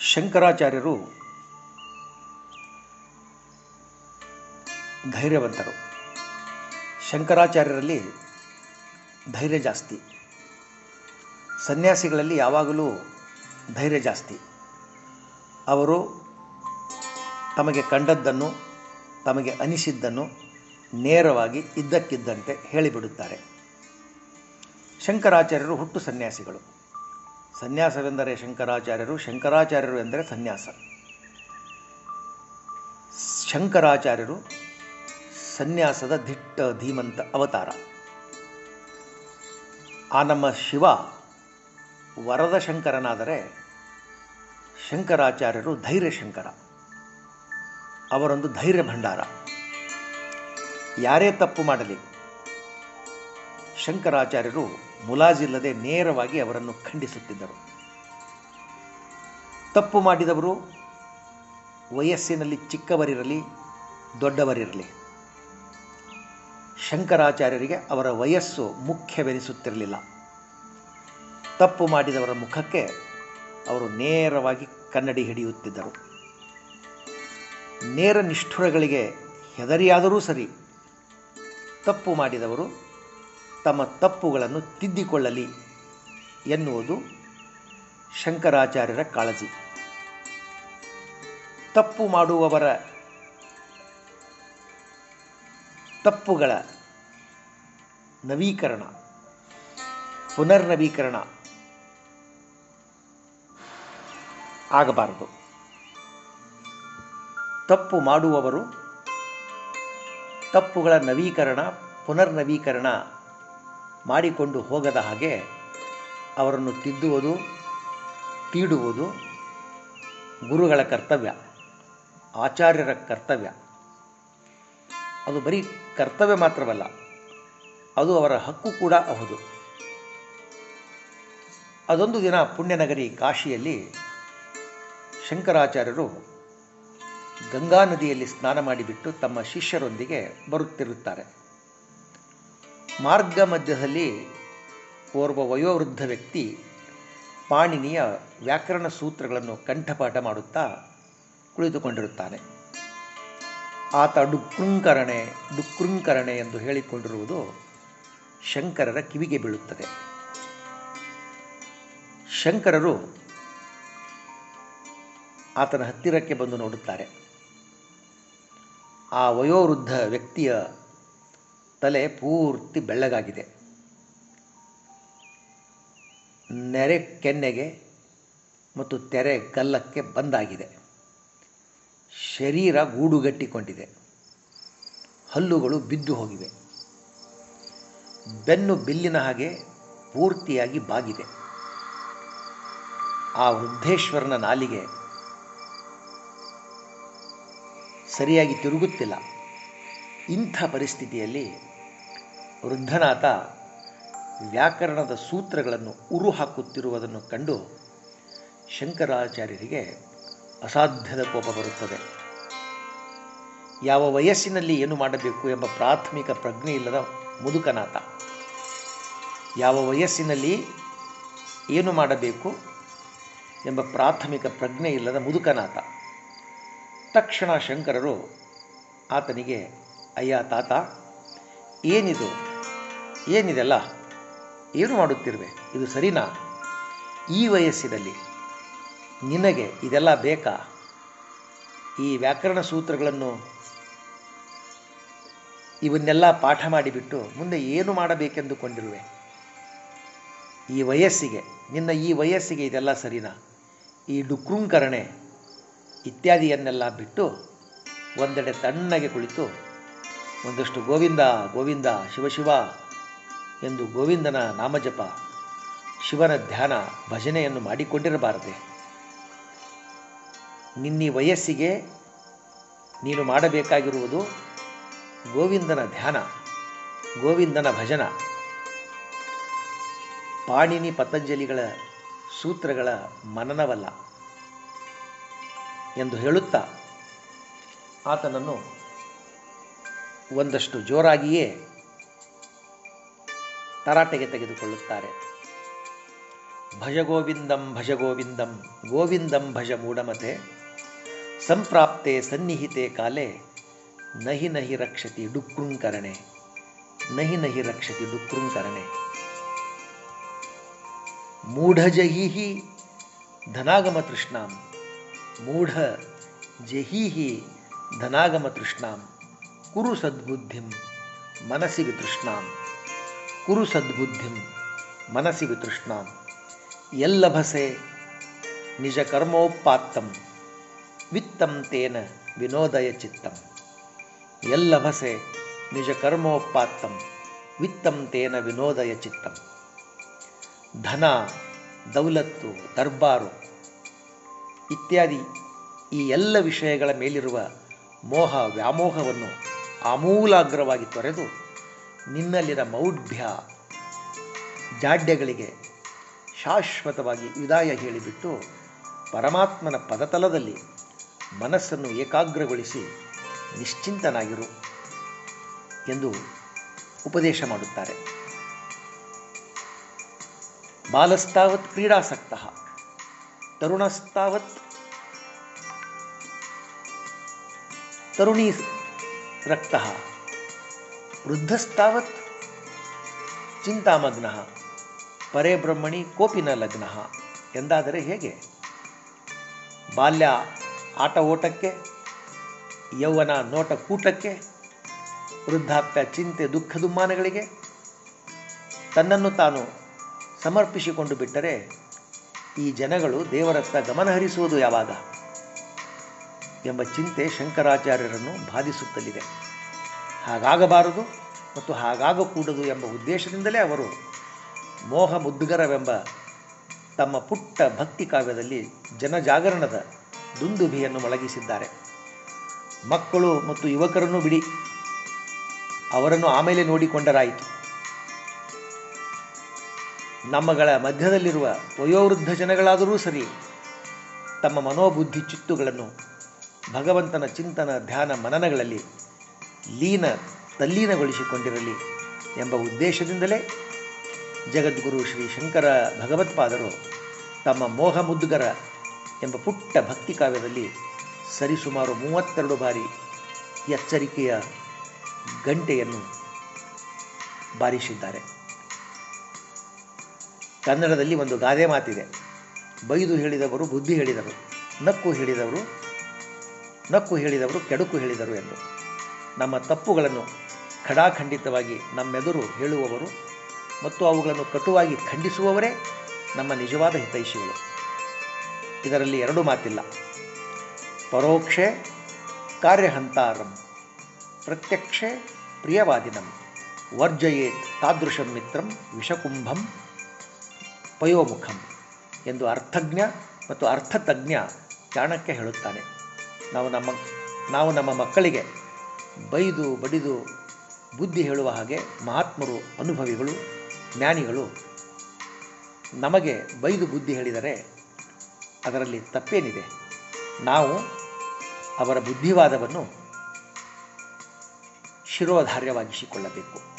ಶಂಕರಾಚಾರ್ಯರು ಧೈರ್ಯವಂತರು. ಶಂಕರಾಚಾರ್ಯರಲ್ಲಿ ಧೈರ್ಯ ಜಾಸ್ತಿ. ಸನ್ಯಾಸಿಗಳಲ್ಲಿ ಯಾವಾಗಲೂ ಧೈರ್ಯ ಜಾಸ್ತಿ. ಅವರು ತಮಗೆ ಕಂಡದ್ದನ್ನು, ತಮಗೆ ಅನಿಸಿದ್ದನ್ನು ನೇರವಾಗಿ ಇದ್ದಕ್ಕಿದ್ದಂತೆ ಹೇಳಿಬಿಡುತ್ತಾರೆ. ಶಂಕರಾಚಾರ್ಯರು ಹುಟ್ಟು ಸನ್ಯಾಸಿಗಳು. ಸನ್ಯಾಸವೆಂದರೆ ಶಂಕರಾಚಾರ್ಯರು ಶಂಕರಾಚಾರ್ಯರು ಎಂದರೆ ಸನ್ಯಾಸ. ಶಂಕರಾಚಾರ್ಯರು ಸನ್ಯಾಸದ ದಿಟ್ಟ, ಧೀಮಂತ ಅವತಾರ. ಆ ನಮ್ಮ ಶಿವ ವರದ ಶಂಕರನಾದರೆ ಶಂಕರಾಚಾರ್ಯರು ಧೈರ್ಯ ಶಂಕರ ಅವರೊಂದು ಧೈರ್ಯ ಭಂಡಾರ. ಯಾರೇ ತಪ್ಪು ಮಾಡಲಿ, ಶಂಕರಾಚಾರ್ಯರು ಮುಲಾಜಿಲ್ಲದೆ ನೇರವಾಗಿ ಅವರನ್ನು ಖಂಡಿಸುತ್ತಿದ್ದರು. ತಪ್ಪು ಮಾಡಿದವರು ವಯಸ್ಸಿನಲ್ಲಿ ಚಿಕ್ಕವರಿರಲಿ, ದೊಡ್ಡವರಿರಲಿ. ಶಂಕರಾಚಾರ್ಯರಿಗೆ ಅವರ ವಯಸ್ಸು ಮುಖ್ಯವೆನಿಸುತ್ತಿರಲಿಲ್ಲ. ತಪ್ಪು ಮಾಡಿದವರ ಮುಖಕ್ಕೆ ಅವರು ನೇರವಾಗಿ ಕನ್ನಡಿ ಹಿಡಿಯುತ್ತಿದ್ದರು. ನೇರ ನಿಷ್ಠುರಗಳಿಗೆ ಹೆದರಿಯಾದರೂ ಸರಿ, ತಪ್ಪು ಮಾಡಿದವರು ತಮ್ಮ ತಪ್ಪುಗಳನ್ನು ತಿದ್ದಿಕೊಳ್ಳಲಿ ಎನ್ನುವುದು ಶಂಕರಾಚಾರ್ಯರ ಕಾಳಜಿ. ತಪ್ಪು ಮಾಡುವವರ ತಪ್ಪುಗಳ ನವೀಕರಣ, ಪುನರ್ನವೀಕರಣ ಆಗಬಾರದು. ತಪ್ಪು ಮಾಡುವವರು ತಪ್ಪುಗಳ ನವೀಕರಣ, ಪುನರ್ನವೀಕರಣ ಮಾಡಿಕೊಂಡು ಹೋಗದ ಹಾಗೆ ಅವರನ್ನು ತಿದ್ದುವುದು, ತೀಡುವುದು ಗುರುಗಳ ಕರ್ತವ್ಯ, ಆಚಾರ್ಯರ ಕರ್ತವ್ಯ. ಅದು ಬರೀ ಕರ್ತವ್ಯ ಮಾತ್ರವಲ್ಲ, ಅದು ಅವರ ಹಕ್ಕು ಕೂಡ ಹೌದು. ಅದೊಂದು ದಿನ ಪುಣ್ಯನಗರಿ ಕಾಶಿಯಲ್ಲಿ ಶಂಕರಾಚಾರ್ಯರು ಗಂಗಾ ನದಿಯಲ್ಲಿ ಸ್ನಾನ ಮಾಡಿಬಿಟ್ಟು ತಮ್ಮ ಶಿಷ್ಯರೊಂದಿಗೆ ಬರುತ್ತಿರುತ್ತಾರೆ. ಮಾರ್ಗ ಮಧ್ಯದಲ್ಲಿ ಓರ್ವ ವಯೋವೃದ್ಧ ವ್ಯಕ್ತಿ ಪಾಣಿನಿಯ ವ್ಯಾಕರಣ ಸೂತ್ರಗಳನ್ನು ಕಂಠಪಾಠ ಮಾಡುತ್ತಾ ಕುಳಿತುಕೊಂಡಿರುತ್ತಾನೆ. ಆತ ಡುಕ್ಕೃಂಕರಣೆ ಡುಕ್ಕೃಂಕರಣೆ ಎಂದು ಹೇಳಿಕೊಂಡಿರುವುದು ಶಂಕರರ ಕಿವಿಗೆ ಬೀಳುತ್ತದೆ. ಶಂಕರರು ಆತನ ಹತ್ತಿರಕ್ಕೆ ಬಂದು ನೋಡುತ್ತಾರೆ. ಆ ವಯೋವೃದ್ಧ ವ್ಯಕ್ತಿಯ ತಲೆ ಪೂರ್ತಿ ಬೆಳ್ಳಗಾಗಿದೆ. ನೆರೆ ಕೆನ್ನೆಗೆ ಮತ್ತು ತೆರೆ ಗಲ್ಲಕ್ಕೆ ಬಂದಾಗಿದೆ. ಶರೀರ ಗೂಡುಗಟ್ಟಿಕೊಂಡಿದೆ. ಹಲ್ಲುಗಳು ಬಿದ್ದು ಹೋಗಿವೆ. ಬೆನ್ನು ಬಿಲ್ಲಿನ ಹಾಗೆ ಪೂರ್ತಿಯಾಗಿ ಬಾಗಿದೆ. ಆ ವೃದ್ಧೇಶ್ವರನ ನಾಲಿಗೆ ಸರಿಯಾಗಿ ತಿರುಗುತ್ತಿಲ್ಲ. ಇಂಥ ಪರಿಸ್ಥಿತಿಯಲ್ಲಿ ವೃದ್ಧನಾಥ ವ್ಯಾಕರಣದ ಸೂತ್ರಗಳನ್ನು ಉರು ಹಾಕುತ್ತಿರುವುದನ್ನು ಕಂಡು ಶಂಕರಾಚಾರ್ಯರಿಗೆ ಅಸಾಧ್ಯದ ಕೋಪ ಬರುತ್ತದೆ. ಯಾವ ವಯಸ್ಸಿನಲ್ಲಿ ಏನು ಮಾಡಬೇಕು ಎಂಬ ಪ್ರಾಥಮಿಕ ಪ್ರಜ್ಞೆ ಇಲ್ಲದ ಮುದುಕನಾಥ. ಯಾವ ವಯಸ್ಸಿನಲ್ಲಿ ಏನು ಮಾಡಬೇಕು ಎಂಬ ಪ್ರಾಥಮಿಕ ಪ್ರಜ್ಞೆ ಇಲ್ಲದ ಮುದುಕನಾಥ. ತಕ್ಷಣ ಶಂಕರರು ಆತನಿಗೆ, ಅಯ್ಯ ತಾತ, ಏನಿದು? ಏನಿದೆಲ್ಲ ಏನು ಮಾಡುತ್ತಿರುವೆ? ಇದು ಸರಿನಾ? ಈ ವಯಸ್ಸಿನಲ್ಲಿ ನಿನಗೆ ಇದೆಲ್ಲ ಬೇಕಾ? ಈ ವ್ಯಾಕರಣ ಸೂತ್ರಗಳನ್ನು ಇವನ್ನೆಲ್ಲ ಪಾಠ ಮಾಡಿಬಿಟ್ಟು ಮುಂದೆ ಏನು ಮಾಡಬೇಕೆಂದುಕೊಂಡಿರುವೆ? ಈ ವಯಸ್ಸಿಗೆ, ನಿನ್ನ ಈ ವಯಸ್ಸಿಗೆ ಇದೆಲ್ಲ ಸರಿನಾ? ಈ ಡುಕೃಂಕರಣೆ ಇತ್ಯಾದಿಯನ್ನೆಲ್ಲ ಬಿಟ್ಟು ಒಂದೆಡೆ ತಣ್ಣಗೆ ಕುಳಿತು ಒಂದಷ್ಟು ಗೋವಿಂದ ಗೋವಿಂದ ಶಿವಶಿವ ಎಂದು ಗೋವಿಂದನ ನಾಮಜಪ, ಶಿವನ ಧ್ಯಾನ ಭಜನೆಯನ್ನು ಮಾಡಿಕೊಂಡಿರಬಾರದೆ. ನಿನ್ನ ವಯಸ್ಸಿಗೆ ನೀನು ಮಾಡಬೇಕಾಗಿರುವುದು ಗೋವಿಂದನ ಧ್ಯಾನ, ಗೋವಿಂದನ ಭಜನ. ಪಾಣಿನಿ ಪತಂಜಲಿಗಳ ಸೂತ್ರಗಳ ಮನನವಲ್ಲ ಎಂದು ಹೇಳುತ್ತಾ ಆತನನ್ನು ಒಂದಷ್ಟು ಜೋರಾಗಿಯೇ ತರಾಟೆಗೆ ತೆಗೆದುಕೊಳ್ಳುತ್ತಾರೆ ಭಜ ಗೋವಿಂದಂ ಭಜ ಗೋವಿಂದಂ ಗೋವಿಂದಂ ಭಜ ಮೂಢಮತೆ ಸಂಪ್ರಾಪ್ತೆ ಸನ್ನಿಹಿತೆ ಕಾಲೆ ನಹಿ ನಹಿ ರಕ್ಷತಿ ಡುಕ್ರುಂಕರಣೆ ನಹಿ ನಹಿ ರಕ್ಷತಿ ಡುಕ್ರುಂಕರಣೆ ಮೂಢಜಹೀಹಿ ಧನಾಗಮ ತೃಷ್ಣಾಂ ಮೂಢ ಜಹೀಹಿ ಧನಾಗಮ ತೃಷ್ಣಾಂ ಕುರು ಸದ್ಬುದ್ಧಿಂ ಮನಸಿ ವಿತೃಷ್ಣಾಂ ಕುರು ಸದ್ಬುದ್ಧಿಂ ಮನಸಿ ವಿತೃಷ್ಣಾಂ. ಎಲ್ಲಭಸೆ ನಿಜ ಕರ್ಮೋಪಾತ್ತಂ ವಿತ್ತಂ ತೇನ ವಿನೋದಯ ಚಿತ್ತಂ. ಎಲ್ಲಭಸೆ ನಿಜ ಕರ್ಮೋಪಾತ್ತಂ ವಿತ್ತಂ ತೇನ ವಿನೋದಯ ಚಿತ್ತಂ. ಧನ, ದೌಲತ್ತು, ದರ್ಬಾರು ಇತ್ಯಾದಿ ಈ ಎಲ್ಲ ವಿಷಯಗಳ ಮೇಲಿರುವ ಮೋಹ ವ್ಯಾಮೋಹವನ್ನು ಆಮೂಲಾಗ್ರವಾಗಿ ತೊರೆದು ನಿನ್ನಲ್ಲಿನ ಮೌಢ್ಯ ಜಾಡ್ಯಗಳಿಗೆ ಶಾಶ್ವತವಾಗಿ ವಿದಾಯ ಹೇಳಿಬಿಟ್ಟು ಪರಮಾತ್ಮನ ಪದತಲದಲ್ಲಿ ಮನಸ್ಸನ್ನು ಏಕಾಗ್ರಗೊಳಿಸಿ ನಿಶ್ಚಿಂತನಾಗಿರು ಎಂದು ಉಪದೇಶ ಮಾಡುತ್ತಾರೆ. ಬಾಲಸ್ತಾವತ್ ಕ್ರೀಡಾಸಕ್ತ, ತರುಣಸ್ತಾವತ್ ತರುಣೀ ರಕ್ತ ವೃದ್ಧಸ್ತಾವತ್ ಚಿಂತಾಮಗ್ನ, ಪರೇ ಬ್ರಹ್ಮಣಿ ಕೋಪಿನ ಲಗ್ನ. ಎಂದಾದರೆ ಹೇಗೆ? ಬಾಲ್ಯ ಆಟ ಓಟಕ್ಕೆ ಯೌವನ ನೋಟ ಕೂಟಕ್ಕೆ ವೃದ್ಧಾಪ್ಯ ಚಿಂತೆ ದುಃಖ ದುಮ್ಮಾನಗಳಿಗೆ, ತನ್ನನ್ನು ತಾನು ಸಮರ್ಪಿಸಿಕೊಂಡು ಬಿಟ್ಟರೆ ಈ ಜನಗಳು ದೇವರತ್ತ ಗಮನಹರಿಸುವುದು ಯಾವಾಗ? ಎಂಬ ಚಿಂತೆ ಶಂಕರಾಚಾರ್ಯರನ್ನು ಬಾಧಿಸುತ್ತಲಿದೆ. ಹಾಗಾಗಬಾರದು ಮತ್ತು ಹಾಗಾಗಕೂಡದು ಎಂಬ ಉದ್ದೇಶದಿಂದಲೇ ಅವರು ಮೋಹ ಮುದ್ಗರವೆಂಬ ತಮ್ಮ ಪುಟ್ಟ ಭಕ್ತಿ ಕಾವ್ಯದಲ್ಲಿ ಜನಜಾಗರಣದ ದುಂದುಭಿಯನ್ನು ಮೊಳಗಿಸಿದ್ದಾರೆ. ಮಕ್ಕಳು ಮತ್ತು ಯುವಕರನ್ನು ಬಿಡಿ, ಅವರನ್ನು ಆಮೇಲೆ ನೋಡಿಕೊಂಡರಾಯಿತು. ನಮ್ಮಗಳ ಮಧ್ಯದಲ್ಲಿರುವ ವಯೋವೃದ್ಧ ಜನಗಳಾದರೂ ಸರಿ ತಮ್ಮ ಮನೋಬುದ್ಧಿ ಚಿತ್ತುಗಳನ್ನು ಭಗವಂತನ ಚಿಂತನ ಧ್ಯಾನ ಮನನಗಳಲ್ಲಿ ಲೀನ ತಲ್ಲೀನಗೊಳಿಸಿಕೊಂಡಿರಲಿ ಎಂಬ ಉದ್ದೇಶದಿಂದಲೇ ಜಗದ್ಗುರು ಶ್ರೀ ಶಂಕರ ಭಗವತ್ಪಾದರು ತಮ್ಮ ಮೋಹ ಮುದ್ಗರ ಎಂಬ ಪುಟ್ಟ ಭಕ್ತಿ ಕಾವ್ಯದಲ್ಲಿ ಸರಿಸುಮಾರು ಮೂವತ್ತೆರಡು ಬಾರಿ ಎಚ್ಚರಿಕೆಯ ಗಂಟೆಯನ್ನು ಬಾರಿಸಿದ್ದಾರೆ. ಕನ್ನಡದಲ್ಲಿ ಒಂದು ಗಾದೆ ಮಾತಿದೆ. ಬೈದು ಹೇಳಿದವರು ಬುದ್ಧಿ ಹೇಳಿದರು, ನಕ್ಕು ಹೇಳಿದವರು ನಕ್ಕು ಹೇಳಿದವರು ಕೆಡುಕು ಹೇಳಿದರು ಎಂದು. ನಮ್ಮ ತಪ್ಪುಗಳನ್ನು ಖಡಾಖಂಡಿತವಾಗಿ ನಮ್ಮೆದುರು ಹೇಳುವವರು ಮತ್ತು ಅವುಗಳನ್ನು ಕಟುವಾಗಿ ಖಂಡಿಸುವವರೇ ನಮ್ಮ ನಿಜವಾದ ಹಿತೈಷಿಗಳು. ಇದರಲ್ಲಿ ಎರಡು ಮಾತಿಲ್ಲ. ಪರೋಕ್ಷೆ ಕಾರ್ಯಹಂತಾರಂ, ಪ್ರತ್ಯಕ್ಷೆ ಪ್ರಿಯವಾದಿನಂ ವರ್ಜಯೇತ್ ತಾದೃಶ ಮಿತ್ರಂ, ವಿಷಕುಂಭಂ, ಪಯೋಮುಖಂ ಎಂದು ಅರ್ಥಜ್ಞ ಮತ್ತು ಅರ್ಥತಜ್ಞ ಚಾಣಕ್ಯ ಹೇಳುತ್ತಾನೆ. ನಾವು ನಮ್ಮ ನಾವು ನಮ್ಮ ಮಕ್ಕಳಿಗೆ ಬೈದು ಬಡಿದು ಬುದ್ಧಿ ಹೇಳುವ ಹಾಗೆ ಮಹಾತ್ಮರು, ಅನುಭವಿಗಳು, ಜ್ಞಾನಿಗಳು ನಮಗೆ ಬೈದು ಬುದ್ಧಿ ಹೇಳಿದರೆ ಅದರಲ್ಲಿ ತಪ್ಪೇನಿದೆ? ನಾವು ಅವರ ಬುದ್ಧಿವಾದವನ್ನು ಶಿರೋಧಾರ್ಯವಾಗಿಸಿಕೊಳ್ಳಬೇಕು.